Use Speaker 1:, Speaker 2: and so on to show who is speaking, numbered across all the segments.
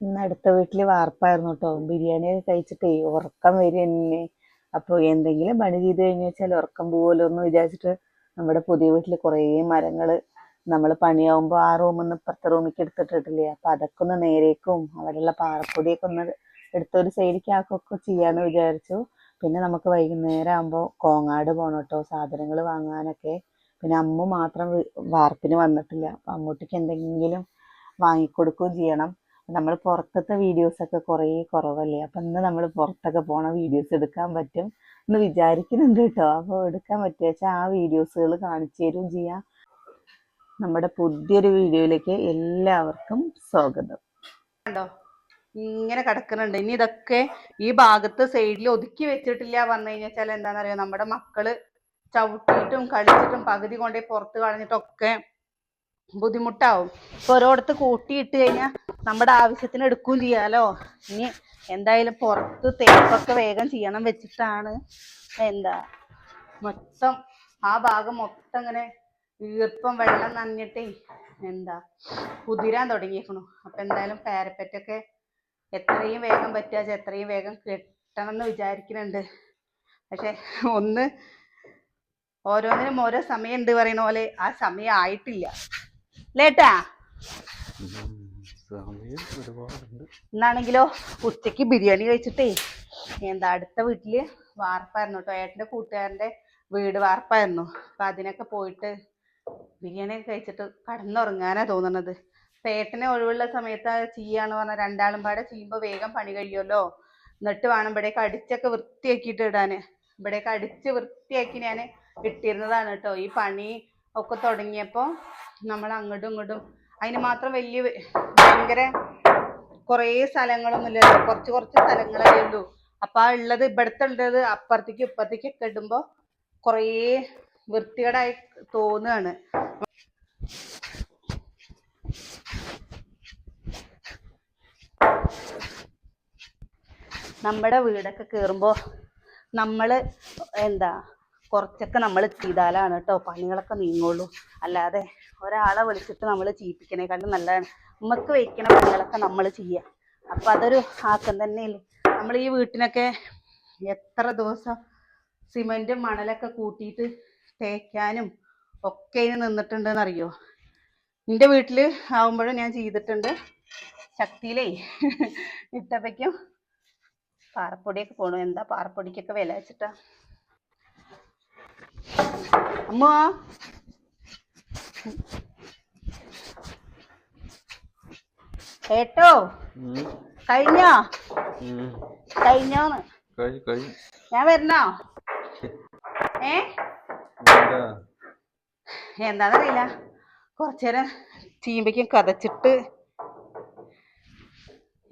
Speaker 1: ഇന്ന് അടുത്ത വീട്ടിൽ വാർപ്പായിരുന്നു കേട്ടോ ബിരിയാണി ഒക്കെ കഴിച്ചിട്ടേ ഉറക്കം വരും എന്നെ. അപ്പൊ എന്തെങ്കിലും പണി ചെയ്ത് കഴിഞ്ഞു വെച്ചാൽ ഉറക്കം പോവല്ലോ എന്ന് വിചാരിച്ചിട്ട് നമ്മുടെ പുതിയ വീട്ടിൽ കുറേ മരങ്ങൾ നമ്മൾ പണിയാവുമ്പോ ആ റൂമിൽ നിന്ന് ഇപ്പുറത്തെ റൂമിലേക്ക് എടുത്തിട്ടിട്ടില്ലേ? അപ്പൊ അതൊക്കെ ഒന്ന് നേരേക്കും. അവിടെയുള്ള പാറപ്പൊടിയൊക്കെ ഒന്ന് എടുത്ത് ഒരു സൈഡിലേക്ക് ആക്കൊക്കെ ചെയ്യാന്ന് വിചാരിച്ചു. പിന്നെ നമുക്ക് വൈകുന്നേരം ആകുമ്പോൾ കോങ്ങാട് പോകണം കേട്ടോ സാധനങ്ങൾ വാങ്ങാനൊക്കെ. പിന്നെ അമ്മ മാത്രം വാർപ്പിന് വന്നിട്ടില്ല. അപ്പൊ അമ്മൂട്ടിക്ക് എന്തെങ്കിലും വാങ്ങിക്കൊടുക്കുകയും ചെയ്യണം. നമ്മൾ പുറത്തത്തെ വീഡിയോസ് ഒക്കെ കുറേ കുറവല്ലേ? അപ്പൊ ഇന്ന് നമ്മൾ പുറത്തൊക്കെ പോണ വീഡിയോസ് എടുക്കാൻ പറ്റും എന്ന് വിചാരിക്കുന്നുണ്ട് കേട്ടോ. അപ്പോൾ എടുക്കാൻ പറ്റുക വെച്ചാൽ ആ വീഡിയോസുകൾ കാണിച്ചു തരുകയും ചെയ്യാം. നമ്മുടെ പുതിയൊരു വീഡിയോയിലേക്ക് എല്ലാവർക്കും സ്വാഗതം.
Speaker 2: കണ്ടോ? ഇങ്ങനെ കിടക്കുന്നുണ്ട്. ഇനി ഇതൊക്കെ ഈ ഭാഗത്ത് സൈഡിൽ ഒതുക്കി വെച്ചിട്ടില്ല വന്നു കഴിഞ്ഞാൽ എന്താണെന്നറിയോ നമ്മുടെ മക്കൾ ചവിട്ടിയിട്ടും കളിച്ചിട്ടും പകുതി കൊണ്ടേ പുറത്ത് കളഞ്ഞിട്ടൊക്കെ ബുദ്ധിമുട്ടാവും. ഇപ്പൊ ഒരോടത്ത് കൂട്ടിയിട്ട് കഴിഞ്ഞാൽ നമ്മുടെ ആവശ്യത്തിന് എടുക്കുകയും ചെയ്യാലോ? ഇനി എന്തായാലും പുറത്ത് തേപ്പൊക്കെ വേഗം ചെയ്യണം വെച്ചിട്ടാണ്. എന്താ? മൊത്തം ആ ഭാഗം മൊത്തം ഇങ്ങനെ ഈർപ്പം വെള്ളം നനഞ്ഞിട്ടേ എന്താ കുതിരാൻ തുടങ്ങിയേക്കണു. അപ്പൊ എന്തായാലും പാരപ്പറ്റൊക്കെ എത്രയും വേഗം പറ്റുക എത്രയും വേഗം കിട്ടണം എന്ന് വിചാരിക്കുന്നുണ്ട്. പക്ഷെ ഒന്ന് ഓരോന്നിനും ഓരോ സമയം ഉണ്ട് പറയുന്ന പോലെ ആ സമയം ആയിട്ടില്ല. ലേട്ടാ
Speaker 3: സമയം
Speaker 2: ഉച്ചയ്ക്ക് ബിരിയാണി കഴിച്ചിട്ടേ എന്താ അടുത്ത വീട്ടിൽ വാർപ്പായിരുന്നു കേട്ടോ ഏട്ടന്റെ കൂട്ടുകാരന്റെ വീട് വാർപ്പായിരുന്നു. അപ്പൊ അതിനൊക്കെ പോയിട്ട് ബിരിയാണി ഒക്കെ കഴിച്ചിട്ട് കടന്നുറങ്ങാനാ തോന്നണത്. പേട്ടനെ ഏട്ടനെ ഒഴിവുള്ള സമയത്ത് ചെയ്യാന്ന് പറഞ്ഞാൽ രണ്ടാളും പാടെ ചെയ്യുമ്പോ വേഗം പണി കഴിയുമല്ലോ. എന്നിട്ട് വേണം ഇവിടേക്ക് അടിച്ചൊക്കെ വൃത്തിയാക്കിയിട്ട് ഇടാന്. ഇവിടേക്ക് അടിച്ച് വൃത്തിയാക്കി ഞാൻ ഇട്ടിരുന്നതാണ് കേട്ടോ ഈ പണി ഒക്കെ തുടങ്ങിയപ്പോ നമ്മൾ അങ്ങോട്ടും ഇങ്ങോട്ടും അതിന് മാത്രം വലിയ ഭയങ്കര കുറേ സ്ഥലങ്ങളൊന്നുമില്ല. കുറച്ച് കുറച്ച് സ്ഥലങ്ങളേ ഉള്ളൂ. അപ്പം ആ ഉള്ളത് ഇവിടുത്തെ ഉള്ളത് അപ്പുറത്തേക്ക് ഇപ്പുറത്തേക്ക് ഒക്കെ ഇടുമ്പോൾ കുറേ വൃത്തികേടായി തോന്നുകയാണ്. നമ്മുടെ വീടൊക്കെ കയറുമ്പോൾ നമ്മൾ എന്താ കുറച്ചൊക്കെ നമ്മൾ ചെയ്താലാണ് കേട്ടോ. പണികളൊക്കെ നീങ്ങുള്ളൂ. അല്ലാതെ ഒരാളെ വിളിച്ചിട്ട് നമ്മൾ ചെയ്യിപ്പിക്കണേക്കാളും നല്ലതാണ്. നമുക്ക് വയ്ക്കണ പണികളൊക്കെ നമ്മൾ ചെയ്യാം. അപ്പൊ അതൊരു ആക്കം തന്നെയല്ലേ. നമ്മൾ ഈ വീട്ടിനൊക്കെ എത്ര ദിവസം സിമെന്റും മണലൊക്കെ കൂട്ടിയിട്ട് തേക്കാനും ഒക്കെ ഇതിന് നിന്നിട്ടുണ്ടെന്ന് അറിയോ എന്റെ വീട്ടിൽ ആവുമ്പോഴും ഞാൻ ചെയ്തിട്ടുണ്ട്. ശക്തിയിലേ ഇട്ടപ്പയ്ക്കും പാറപ്പൊടിയൊക്കെ പോണു. എന്താ പാറപ്പൊടിക്കൊക്കെ വില വെച്ചിട്ടാ? അമ്മ ഏട്ടോ
Speaker 3: ഉം.
Speaker 2: കഴിഞ്ഞോ. കഴിഞ്ഞോന്ന്.
Speaker 3: കഴിഞ്ഞു കഴിഞ്ഞു.
Speaker 2: ഞാൻ വരണോ? ഏ?
Speaker 3: എന്താ?
Speaker 2: എന്താന്നറിയില്ല. കുറച്ചേരം ചീമ്പയ്ക്കും കതച്ചിട്ട്.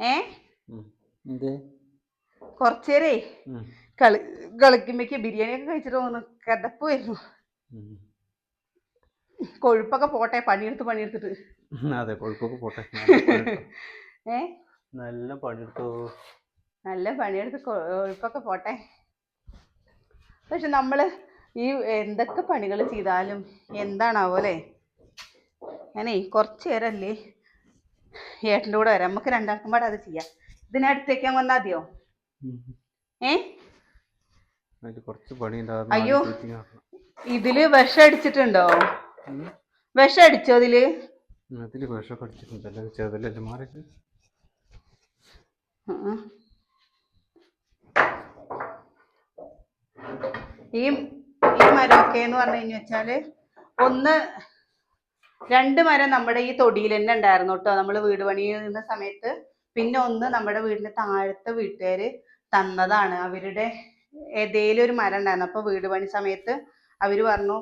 Speaker 2: ഏ? കൊറച്ചേരേ. കളി കളിക്കുമ്പോഴേക്ക് ബിരിയാണി ഒക്കെ കഴിച്ചിട്ട് തോന്നുന്നു കിതപ്പ് വരുന്നു. കൊഴുപ്പൊക്കെ പോട്ടെ പണിയെടുത്ത് പണിയെടുത്തിട്ട്.
Speaker 3: അതെ കൊഴുപ്പൊക്കെ പോട്ടെ. നല്ല പണിയെടുത്തോ.
Speaker 2: ഏ?
Speaker 3: നല്ല പണിയെടുത്തോ?
Speaker 2: നല്ല പണിയെടുത്ത് കൊഴുപ്പൊക്കെ പോട്ടെ. പക്ഷെ നമ്മൾ ഈ എന്തൊക്കെ പണികൾ ചെയ്താലും എന്താണാവോ അല്ലേ? ഞാനേ കുറച്ച് നേരമല്ലേ ഏട്ടന്റെ കൂടെ വരാം. നമുക്ക് രണ്ടാൾക്കും പാടെ അത് ചെയ്യാം. ഇതിനടുത്തേക്കാൻ വന്നാൽ മതിയോ. ഏ?
Speaker 3: കുറച്ച് പണി
Speaker 2: അയ്യോ. ഇതിൽ വിഷം അടിച്ചിട്ടുണ്ടോ? വിഷം അടിച്ചോ അതിൽ?
Speaker 3: അതിൽ വിഷമൊക്കെ അടിച്ചിട്ടുണ്ടല്ലോ ചെതലല്ലേ മാറി
Speaker 2: ഉം. ഈ ഈ മരമൊക്കെ എന്ന് പറഞ്ഞു കഴിഞ്ഞു വെച്ചാൽ ഒന്ന് രണ്ട് മരം നമ്മുടെ ഈ തൊടിയിൽ തന്നെ ഉണ്ടായിരുന്നു കേട്ടോ. നമ്മൾ വീട് പണി നിന്ന സമയത്ത് പിന്നെ ഒന്ന് നമ്മുടെ വീടിന്റെ താഴത്തെ വീട്ടുകാര് തന്നതാണ്. അവരുടെ ഏതേലും ഒരു മരം ഉണ്ടായിരുന്നു. അപ്പൊ വീട് പണി സമയത്ത് അവർ പറഞ്ഞു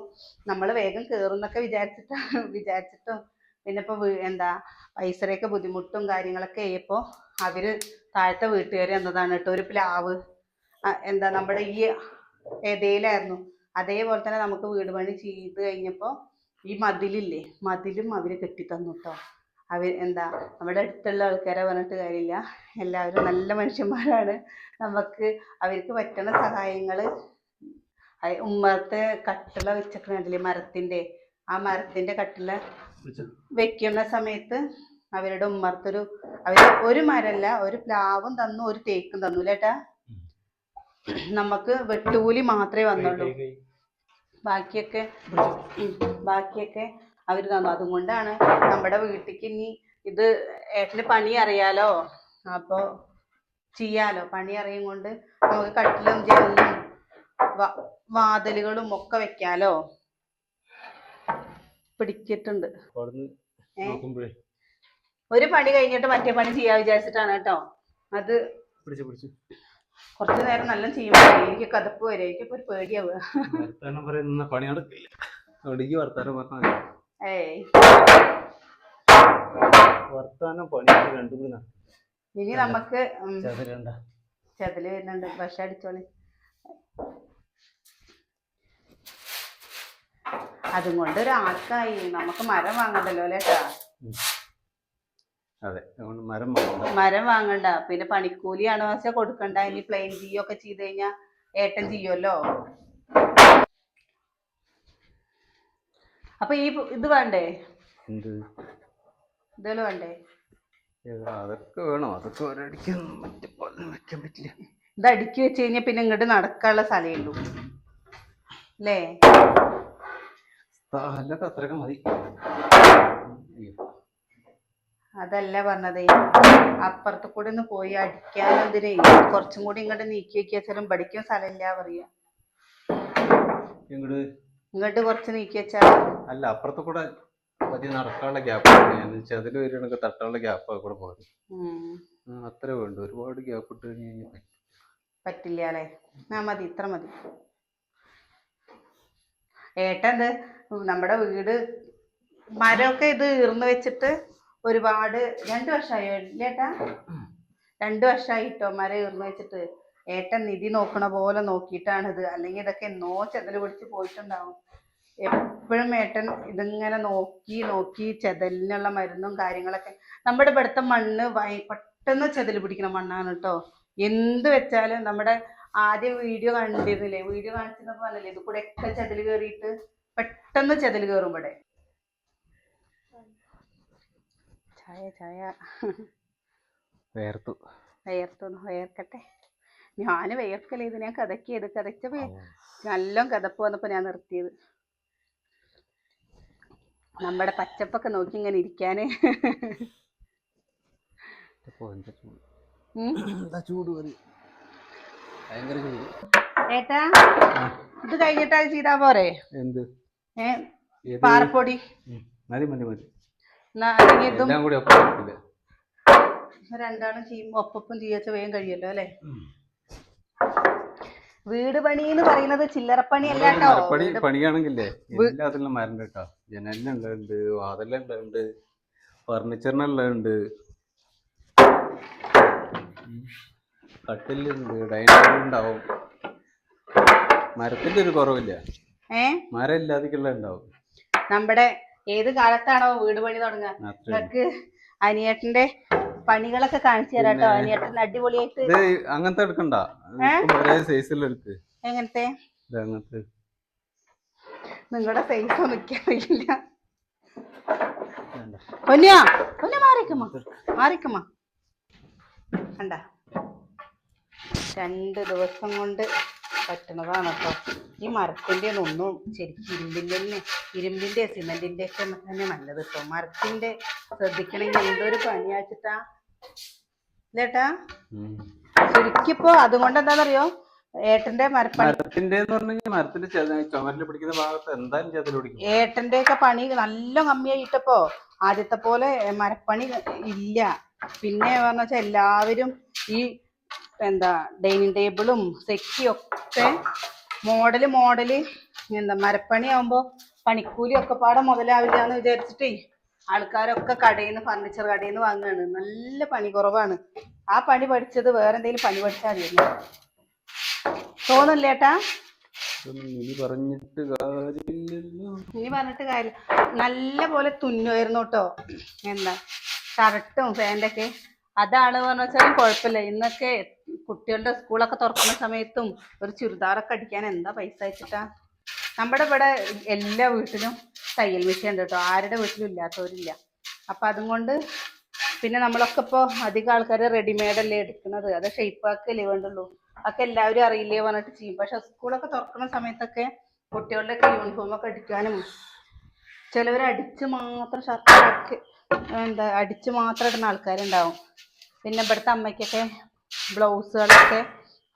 Speaker 2: നമ്മൾ വേഗം കേറുന്നൊക്കെ വിചാരിച്ചിട്ട് വിചാരിച്ചിട്ടും പിന്നെ ഇപ്പൊ എന്താ പൈസയുടെയൊക്കെ ബുദ്ധിമുട്ടും കാര്യങ്ങളൊക്കെ ആയപ്പോ അവർ താഴത്തെ വീട്ടുകാർ എന്നതാണ് കേട്ടോ ഒരു പ്ലാവ്. എന്താ നമ്മുടെ ഈ ഏതേലായിരുന്നു. അതേപോലെ തന്നെ നമുക്ക് വീട് പണി ചെയ്ത് കഴിഞ്ഞപ്പോ ഈ മതിലില്ലേ മതിലും അവർ കെട്ടിത്തന്നു കേട്ടോ അവർ എന്താ നമ്മുടെ അടുത്തുള്ള ആൾക്കാരെ പറഞ്ഞിട്ട് കാര്യമില്ല. എല്ലാവരും നല്ല മനുഷ്യന്മാരാണ്. നമുക്ക് അവർക്ക് പറ്റുന്ന സഹായങ്ങൾ അയ് ഉമ്മറത്തെ കട്ടില വെച്ചേക്കണില്ലേ മരത്തിന്റെ ആ മരത്തിന്റെ കട്ടില വെക്കുന്ന സമയത്ത് അവരുടെ ഉമ്മർത്തൊരു അവർ ഒരു മരല്ല ഒരു പ്ലാവും തന്നു ഒരു തേക്കും തന്നു ലേട്ടാ നമുക്ക് വെട്ടുകൂലി മാത്രമേ വന്നുള്ളൂ. ബാക്കിയൊക്കെ ബാക്കിയൊക്കെ അവർ തന്നു. അതുകൊണ്ടാണ് നമ്മുടെ വീട്ടിലേക്ക് ഇനി ഇത് ഏട്ടന് പണി അറിയാലോ? അപ്പോ ചെയ്യാലോ? പണി അറിയും കൊണ്ട് നമുക്ക് കട്ടിലും ജനലും വാതിലുകളും ഒക്കെ വെക്കാലോ? പിടിച്ചിട്ടുണ്ട്. ഒരു പണി കഴിഞ്ഞിട്ട് മറ്റേ പണി ചെയ്യാ വിചാരിച്ചിട്ടാണ് കേട്ടോ. അത് കുറച്ചു നേരം നല്ല ചെയ്യുമ്പോൾ എനിക്ക് കതപ്പ് വരെ. എനിക്കിപ്പോ ഒരു പേടിയാവുക.
Speaker 3: പണി നടക്കില്ല. അവിടേക്ക് വർത്താനം പറഞ്ഞാൽ
Speaker 2: ഏയ്.
Speaker 3: വർത്താനം പണി രണ്ടും കൂടി നടക്കും.
Speaker 2: ഇനി നമുക്ക് ചെതൽ വരുന്നുണ്ട്. പക്ഷെ അടിച്ചോളി. അതും കൊണ്ട് ഒരാൾക്കായി നമുക്ക് മരം വാങ്ങണ്ടല്ലോ അല്ലേട്ടാ
Speaker 3: അതെ മരം വാങ്ങണ്ട.
Speaker 2: മരം വാങ്ങണ്ട. പിന്നെ പണിക്കൂലിയാണ് വെച്ചാൽ കൊടുക്കണ്ട. ഇനി പ്ലെയിൻ ചെയ്യൊക്കെ ചെയ്ത് കഴിഞ്ഞാ ഏട്ടൻ ചെയ്യുമല്ലോ അപ്പൊ ഈ ഇത് വേണ്ടേ? ഇതെല്ലാം വേണ്ടേ?
Speaker 3: അതൊക്കെ വേണം? അതൊക്കെ വെക്കാൻ പറ്റില്ല.
Speaker 2: ഇത് അടുക്കി വെച്ച് കഴിഞ്ഞാൽ പിന്നെ ഇങ്ങോട്ട് നടക്കാനുള്ള സ്ഥലമേ ഉള്ളൂ. അല്ലേ?
Speaker 3: സ്ഥലമൊക്കെ അത്രയൊക്കെ മതി.
Speaker 2: അതല്ല പറഞ്ഞതേ അപ്പുറത്ത് കൂടെ ഒന്ന് പോയി അടിക്കാൻ എന്തിനേ? കുറച്ചും കൂടി ഇങ്ങോട്ട് നീക്കി വെക്കാച്ചാലും പഠിക്കാൻ സ്ഥലമില്ല പറയാ.
Speaker 3: ഇങ്ങോട്ട്
Speaker 2: കുറച്ച് നീക്കി വെച്ചാൽ
Speaker 3: അല്ല അപ്പുറത്ത് കൂടെ മതി നടക്കാനുള്ള ഗ്യാപ്പ് ചതിൽ വരികയാണെങ്കിൽ തട്ടാനുള്ള ഗ്യാപ്പ് കൂടെ പോകും അത്ര വേണ്ടു. ഒരുപാട് ഗ്യാപ്പ് ഇട്ട് കഴിഞ്ഞ് കഴിഞ്ഞാൽ
Speaker 2: പറ്റില്ല അല്ലേ? ആ മതി ഇത്ര മതി. ഏട്ടൻ ഇത് നമ്മുടെ വീട് മരമൊക്കെ ഇത് ഈർന്ന് വെച്ചിട്ട് ഒരുപാട് രണ്ട് വർഷമായോ ഇല്ലേട്ടാ രണ്ട് വർഷമായിട്ടോ മരം ഈർന്ന് വെച്ചിട്ട്? ഏട്ടൻ നിധി നോക്കണ പോലെ നോക്കിയിട്ടാണ് ഇത് അല്ലെങ്കിൽ ഇതൊക്കെ എന്നോ ചെതൽ പിടിച്ച് പോയിട്ടുണ്ടാവും. എപ്പോഴും ഏട്ടൻ ഇതിങ്ങനെ നോക്കി നോക്കി ചെതലിനുള്ള മരുന്നും കാര്യങ്ങളൊക്കെ. നമ്മുടെ ഇവിടുത്തെ മണ്ണ് പെട്ടെന്ന് ചെതൽ പിടിക്കുന്ന മണ്ണാണ് കേട്ടോ. എന്ത് വെച്ചാലും നമ്മുടെ ആദ്യം വീഡിയോ കണ്ടിരുന്നില്ലേ? വീഡിയോ കാണിച്ചിരുന്നപ്പോ അല്ലല്ലേ ഇത് കൂടെ ഒക്കെ ചെതൽ കയറിയിട്ട് പെട്ടെന്ന് ചെതൽ കയറും ഇവിടെ. ചായ ചായ.
Speaker 3: വേർത്തു.
Speaker 2: വേർത്തു വയർക്കട്ടെ ഞാൻ വയർക്കല്ലേ ഇത്. ഞാൻ കഥക്കിയത് കഥച്ചപ്പോ നല്ല കഥപ്പ് വന്നപ്പോ ഞാൻ നിർത്തിയത്. നമ്മുടെ പച്ചപ്പൊക്കെ നോക്കി ഇങ്ങനെ ഇരിക്കാന്. ഏട്ടാ ഇത് കഴിഞ്ഞിട്ടാ ചെയ്താ പോരെ?
Speaker 3: എന്ത്?
Speaker 2: പാറപ്പൊടി.
Speaker 3: മതി മതി മതി. എല്ലാം കൂടി ഒപ്പം
Speaker 2: രണ്ടാളും ചെയ്യാച്ച വേഗം കഴിയല്ലോ അല്ലെ? വീട് പണി എന്ന് പറയുന്നത് ചില്ലറപ്പണി അല്ല കേട്ടോ.
Speaker 3: മരപ്പണി പണിയാണെങ്കിലേ എല്ലാത്തിലും മരം കേട്ടോ. ജനലിനുള്ളതുണ്ട് വാതിലുള്ളതുണ്ട് ഫർണിച്ചറിനുള്ളതുണ്ട് കട്ടിലുണ്ട് ഡൈനിങ് ഉണ്ടാവും മരത്തിന്റെ ഒരു കുറവില്ല. മരം ഉണ്ടാവും.
Speaker 2: നമ്മുടെ ഏത് കാലത്താണോ വീട് പണി തുടങ്ങുക? നിങ്ങൾക്ക് അനിയേട്ടന്റെ പണികളൊക്കെ കാണിച്ചു തരാട്ടോ അനിയേട്ടൻ അടിപൊളിയായിട്ട്
Speaker 3: അങ്ങനത്തെ എടുക്കണ്ട.
Speaker 2: എങ്ങനത്തെ? നിങ്ങളുടെ സൈസ് നിൽക്കാറില്ല
Speaker 3: വേണ്ട.
Speaker 2: പൊന്നിയാ പൊന്ന മാറിക്കുമ്മ. മാറിക്കുമ്മ. കണ്ട. രണ്ട് ദിവസം കൊണ്ട് പറ്റണതാണ് കേട്ടോ ഈ മരത്തിന്റെ ഒന്നും ശരിക്കും ഇരുമ്പിന്റെ തന്നെ ഇരുമ്പിന്റെ സിമെന്റിന്റെ ഒക്കെ തന്നെ നല്ലത് കേട്ടോ മരത്തിന്റെ ശ്രദ്ധിക്കണമെങ്കിൽ എന്തൊരു പണിയാച്ചിട്ടാ ഇല്ലേട്ടാ. ശരിക്കിപ്പോ അതുകൊണ്ട് എന്താണെന്നറിയോ ഏട്ടന്റെ
Speaker 3: മരത്തിന്റെ ചുമരിൽ പിടിക്കുന്ന ഭാഗത്ത് എന്തായാലും ചെതൽ പിടിക്കും.
Speaker 2: ഏട്ടന്റെ ഒക്കെ പണി നല്ല കമ്മിയായിട്ടപ്പോ ആദ്യത്തെ പോലെ മരപ്പണി ഇല്ല. പിന്നെ പറഞ്ഞ വെച്ചാൽ എല്ലാവരും ഈ എന്താ ഡൈനിങ് ടേബിളും സെക്കിയും ഒക്കെ മോഡൽ മോഡൽ എന്താ മരപ്പണി ആവുമ്പോൾ പണിക്കൂലി ഒക്കെ പാടെ മുതലാവില്ല എന്ന് വിചാരിച്ചിട്ടേ ആൾക്കാരൊക്കെ കടയിൽ നിന്ന് ഫർണിച്ചർ കടയിൽ നിന്ന് വാങ്ങുകയാണ് നല്ല പണി കുറവാണ്. ആ പണി പഠിച്ചത് വേറെ എന്തെങ്കിലും പണി പഠിച്ചാൽ മതിയല്ലോ തോന്നല്ലേട്ടാ
Speaker 3: ഇനി പറഞ്ഞിട്ട്
Speaker 2: ഇനി പറഞ്ഞിട്ട് കാര്യം നല്ല പോലെ തുന്നുമായിരുന്നു കേട്ടോ. എന്താ ഷർട്ടും പാന്റൊക്കെ അതാണ് പറഞ്ഞു വെച്ചാൽ കുഴപ്പമില്ല. ഇന്നൊക്കെ കുട്ടികളുടെ സ്കൂളൊക്കെ തുറക്കുന്ന സമയത്തും ഒരു ചുരിദാറൊക്കെ അടിക്കാൻ എന്താ പൈസ വെച്ചിട്ടാ? നമ്മുടെ ഇവിടെ എല്ലാ വീട്ടിലും തയ്യൽ മെഷീൻ ഉണ്ട് കേട്ടോ. ആരുടെ വീട്ടിലും ഇല്ലാത്തവരില്ല. അപ്പം അതും കൊണ്ട് പിന്നെ നമ്മളൊക്കെ ഇപ്പോൾ അധികം ആൾക്കാർ റെഡിമെയ്ഡ് അല്ലേ എടുക്കുന്നത്? അത് ഷേപ്പ് ആക്കല്ലേ വേണ്ടുള്ളൂ. അതൊക്കെ എല്ലാവരും അറിയില്ലേ പറഞ്ഞിട്ട് ചെയ്യും. പക്ഷെ സ്കൂളൊക്കെ തുറക്കുന്ന സമയത്തൊക്കെ കുട്ടികളുടെയൊക്കെ യൂണിഫോം ഒക്കെ അടിക്കാനും ചിലവർ അടിച്ച് മാത്രം ഷർട്ട് എന്താ അടിച്ച് മാത്രം ഇടുന്ന ആൾക്കാരുണ്ടാവും. പിന്നെ ഇവിടുത്തെ അമ്മയ്ക്കൊക്കെ ബ്ലൗസുകളൊക്കെ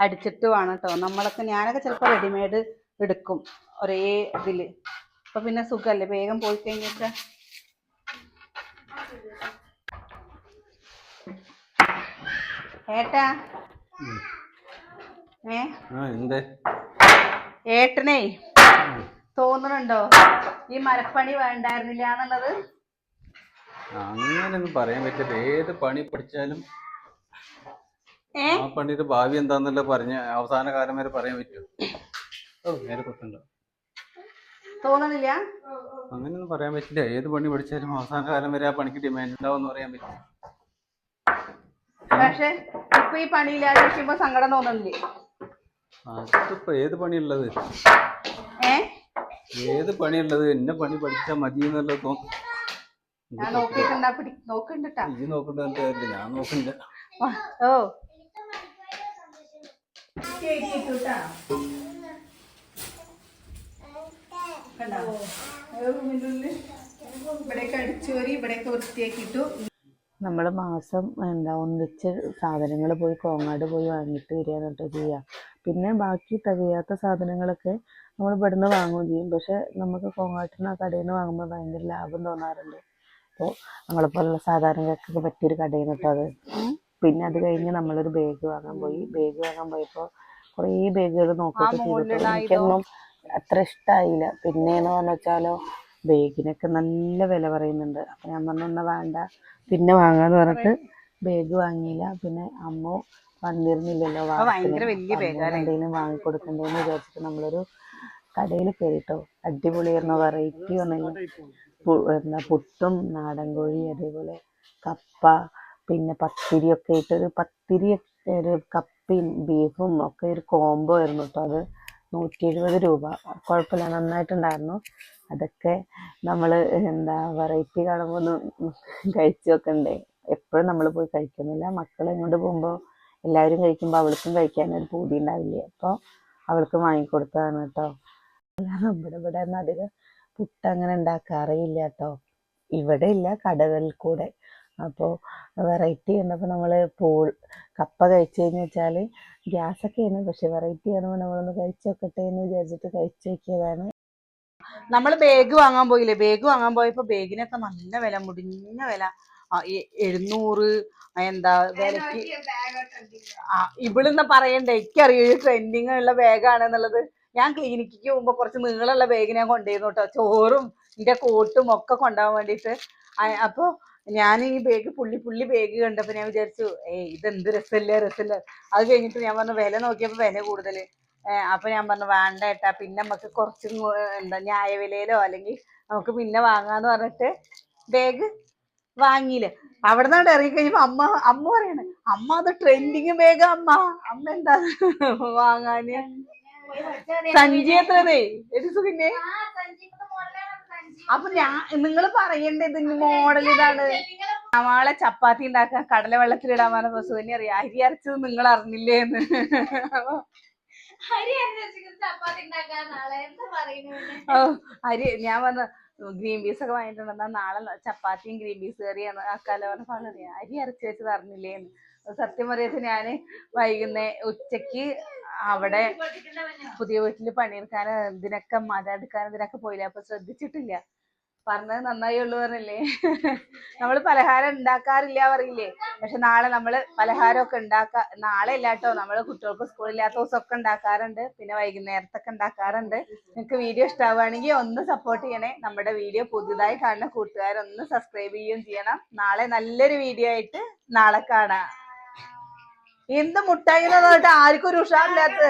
Speaker 2: അടിച്ചിട്ട് വേണം കേട്ടോ നമ്മളൊക്കെ ഞാനൊക്കെ ചിലപ്പോൾ റെഡിമെയ്ഡ് എടുക്കും ഒരേ ഇതിൽ അപ്പം പിന്നെ സുഖമല്ലേ വേഗം പോയി കഴിഞ്ഞിട്ട്. ഏട്ടാ? ഏ? ഏട്ടനേ തോന്നുന്നുണ്ടോ ഈ മരപ്പണി വേണ്ടായിരുന്നില്ല എന്നുള്ളത്?
Speaker 3: അങ്ങനെയൊന്നും പറയാൻ പറ്റില്ല. ഏത് പണി പഠിച്ചാലും ആ പണിയുടെ ഭാവി എന്താന്നല്ല പറഞ്ഞ അവസാന കാലം വരെ പറയാൻ നേരെ കുത്തുണ്ടോ
Speaker 2: തോന്നണില്ല?
Speaker 3: അങ്ങനെയൊന്നും പറയാൻ പറ്റില്ല. ഏത് പണി പഠിച്ചാലും അവസാന കാലം വരെ ആ പണിക്ക് ഡിമാൻഡ് ഉണ്ടാവും എന്ന് പറയാൻ പറ്റില്ല.
Speaker 2: പക്ഷെ ഇപ്പൊ ഈ പണിയില്ലാതെ ഇരിക്കുമ്പോ സങ്കടം തോന്നുന്നില്ലേ
Speaker 3: അതിപ്പോ ഏത് പണിയുള്ളത്? ഏത് പണിയുള്ളത്? എന്നെ പണി പഠിച്ചാൽ മതി എന്നുള്ളത് തോന്നും.
Speaker 2: ഞാൻ നോക്കിട്ടുണ്ടാ നോക്കണ്ടിട്ടാ
Speaker 3: ഈ നോക്കണ്ട ഞാൻ നോക്കണ്ട
Speaker 2: ഓ വൃത്തിയാക്കിയിട്ടു.
Speaker 1: നമ്മൾ മാസം എന്താ ഒന്നിച്ച് സാധനങ്ങൾ പോയി കോങ്ങാട് പോയി വാങ്ങിയിട്ട് വരിക എന്നിട്ട് ചെയ്യുക പിന്നെ ബാക്കി തികയാത്ത സാധനങ്ങളൊക്കെ നമ്മൾ ഇവിടുന്ന് വാങ്ങുകയും ചെയ്യും. പക്ഷെ നമുക്ക് കോങ്ങാട്ടിൽ നിന്ന് ആ കടയിൽ നിന്ന് വാങ്ങുമ്പോൾ ഭയങ്കര ലാഭം തോന്നാറുണ്ട്. അപ്പോൾ നമ്മളെപ്പോലുള്ള സാധാരണക്കാർക്കൊക്കെ പറ്റിയൊരു കടയിൽ നിന്നിട്ടത് പിന്നെ അത് കഴിഞ്ഞ് നമ്മളൊരു ബാഗ് വാങ്ങാൻ പോയി. ബാഗ് വാങ്ങാൻ പോയപ്പോൾ കുറേ ബാഗുകൾ നോക്കിയിട്ട് ചെയ്തിട്ട് എനിക്കൊന്നും അത്ര ഇഷ്ടമായില്ല പിന്നേന്ന് പറഞ്ഞു വെച്ചാലോ ബാഗിനൊക്കെ നല്ല വില പറയുന്നുണ്ട്. അപ്പം ഞാൻ പറഞ്ഞു എന്നാ വേണ്ട. പിന്നെ വാങ്ങാന്ന് പറഞ്ഞിട്ട് ബാഗ് വാങ്ങിയില്ല. പിന്നെ അമ്മ വന്നിരുന്നില്ലല്ലോ
Speaker 2: വാങ്ങിക്കുന്നു?
Speaker 1: എന്തെങ്കിലും വാങ്ങിക്കൊടുക്കണ്ടേന്ന് വിചാരിച്ചിട്ട് നമ്മളൊരു കടയിൽ കയറിട്ടോ അടിപൊളിയായിരുന്നു. വെറൈറ്റി വന്നു എന്താ പുട്ടും നാടൻ കോഴി അതേപോലെ കപ്പ പിന്നെ പത്തിരിയൊക്കെ ഇട്ട് ഒരു പത്തിരി ഒരു കപ്പയും ബീഫും ഒക്കെ ഒരു കോംബോ ആയിരുന്നു കേട്ടോ അത്. നൂറ്റി എഴുപത് രൂപ. കുഴപ്പമില്ല നന്നായിട്ടുണ്ടായിരുന്നു. അതൊക്കെ നമ്മൾ എന്താ വെറൈറ്റി കാണുമ്പോൾ ഒന്ന് കഴിച്ചു വെക്കണ്ടേ എപ്പോഴും നമ്മൾ പോയി കഴിക്കുന്നില്ല. മക്കൾ ഇങ്ങോട്ട് പോകുമ്പോൾ എല്ലാവരും കഴിക്കുമ്പോൾ അവൾക്കും കഴിക്കാൻ ഒരു പൂതി ഉണ്ടാവില്ലേ? അപ്പോൾ അവൾക്ക് വാങ്ങിക്കൊടുത്തതാണ് കേട്ടോ അല്ലാതെ ഇവിടെ ഒന്നും അധികം പുട്ട് അങ്ങനെ ഉണ്ടാക്കാറേയില്ല കേട്ടോ ഇവിടെ ഇല്ല കടകളിൽ കൂടെ. അപ്പോൾ വെറൈറ്റി കണ്ടപ്പോൾ നമ്മൾ പോൾ കപ്പ കഴിച്ചു കഴിഞ്ഞ് വെച്ചാൽ ഗ്യാസൊക്കെയാണ് പക്ഷെ വെറൈറ്റി കാണുമ്പോൾ നമ്മളൊന്ന് കഴിച്ചു നോക്കട്ടെ എന്ന് വിചാരിച്ചിട്ട് കഴിച്ചു നോക്കിയതാണ്.
Speaker 2: നമ്മൾ ബാഗ് വാങ്ങാൻ പോയില്ലേ? ബാഗ് വാങ്ങാൻ പോയപ്പോ ബാഗിനൊക്കെ നല്ല വില മുടിഞ്ഞ വില. എഴുന്നൂറ് എന്താ വിലക്ക്. ആ ഇവിടുന്ന് പറയണ്ടേ എനിക്കറിയൂ ട്രെൻഡിങ് ഉള്ള ബാഗാണെന്നുള്ളത് ഞാൻ ക്ലിനിക്കിക്ക് പോകുമ്പോ കുറച്ച് നീളമുള്ള ബാഗ് ഞാൻ കൊണ്ടുവരുന്നു കേട്ടോ. ചോറും എന്റെ കോട്ടും ഒക്കെ കൊണ്ടുപോകാൻ വേണ്ടിയിട്ട്. അപ്പൊ ഞാൻ ഈ ബാഗ് പുള്ളി പുള്ളി ബാഗ് കണ്ടപ്പോ ഞാൻ വിചാരിച്ചു ഏയ് ഇതെന്ത് രസല്ലേ രസമില്ല അത് കഴിഞ്ഞിട്ട് ഞാൻ പറഞ്ഞു വില നോക്കിയപ്പോ വില കൂടുതൽ അപ്പൊ ഞാൻ പറഞ്ഞു വേണ്ട ഏട്ടാ പിന്നെ നമുക്ക് കുറച്ചും എന്താ ന്യായ വിലയിലോ അല്ലെങ്കിൽ നമുക്ക് പിന്നെ വാങ്ങാന്ന് പറഞ്ഞിട്ട് ബാഗ് വാങ്ങിയില്ല അവിടെ ഇറങ്ങി കഴിഞ്ഞപ്പോ അമ്മ അമ്മ പറയാണ് അമ്മ അത് ട്രെൻഡിങ് ബാഗ് അമ്മ അമ്മ എന്താ വാങ്ങാന്? സഞ്ചി എത്രതേ ഒരു പിന്നെ? അപ്പൊ ഞാൻ നിങ്ങൾ പറയണ്ടേ ഇതിന് മോഡൽ ഇതാണ്? നമ്മളെ ചപ്പാത്തി ഉണ്ടാക്കാൻ കടല വെള്ളത്തിലിടാൻ പറഞ്ഞപ്പോ തന്നെ അറിയാം. അരി അരച്ചത് നിങ്ങൾ അറിഞ്ഞില്ലേ എന്ന് ഓ, അരി ഞാൻ പറഞ്ഞ ഗ്രീൻ പീസ് ഒക്കെ വാങ്ങിയിട്ടുണ്ടെന്നാ നാളെ ചപ്പാത്തിയും ഗ്രീൻ പീസ് കറിയാണ് ആക്കാലോ പറഞ്ഞ പറയാ അരി അരച്ച് വെച്ചത് അറിഞ്ഞില്ലേന്ന്. അത് സത്യം പറയത്ത് ഞാൻ വൈകുന്നേ ഉച്ചയ്ക്ക് അവിടെ പുതിയ വീട്ടിൽ പണിയെടുക്കാൻ ഇതിനൊക്കെ മത എടുക്കാൻ ഇതിനൊക്കെ പോയില്ല? അപ്പൊ ശ്രദ്ധിച്ചിട്ടില്ല. പറഞ്ഞത് നന്നായി ഉള്ളു പറഞ്ഞില്ലേ? നമ്മൾ പലഹാരം ഉണ്ടാക്കാറില്ല പറയില്ലേ? പക്ഷെ നാളെ നമ്മൾ പലഹാരമൊക്കെ ഉണ്ടാക്കാ നാളെ ഇല്ല കേട്ടോ. നമ്മൾ കുട്ടികൾക്ക് സ്കൂളില്ലാത്ത ദിവസമൊക്കെ ഉണ്ടാക്കാറുണ്ട്. പിന്നെ വൈകുന്നേരത്തൊക്കെ ഉണ്ടാക്കാറുണ്ട്. നിങ്ങൾക്ക് വീഡിയോ ഇഷ്ടമാവുകയാണെങ്കിൽ ഒന്ന് സപ്പോർട്ട് ചെയ്യണേ. നമ്മുടെ വീഡിയോ പുതുതായി കാണുന്ന കൂട്ടുകാരൊന്ന് സബ്സ്ക്രൈബ് ചെയ്യുകയും ചെയ്യണം. നാളെ നല്ലൊരു വീഡിയോ ആയിട്ട് നാളെ കാണാം. എന്ത് മുട്ടായി ആർക്കും ഒരു ഉഷാറില്ലാത്ത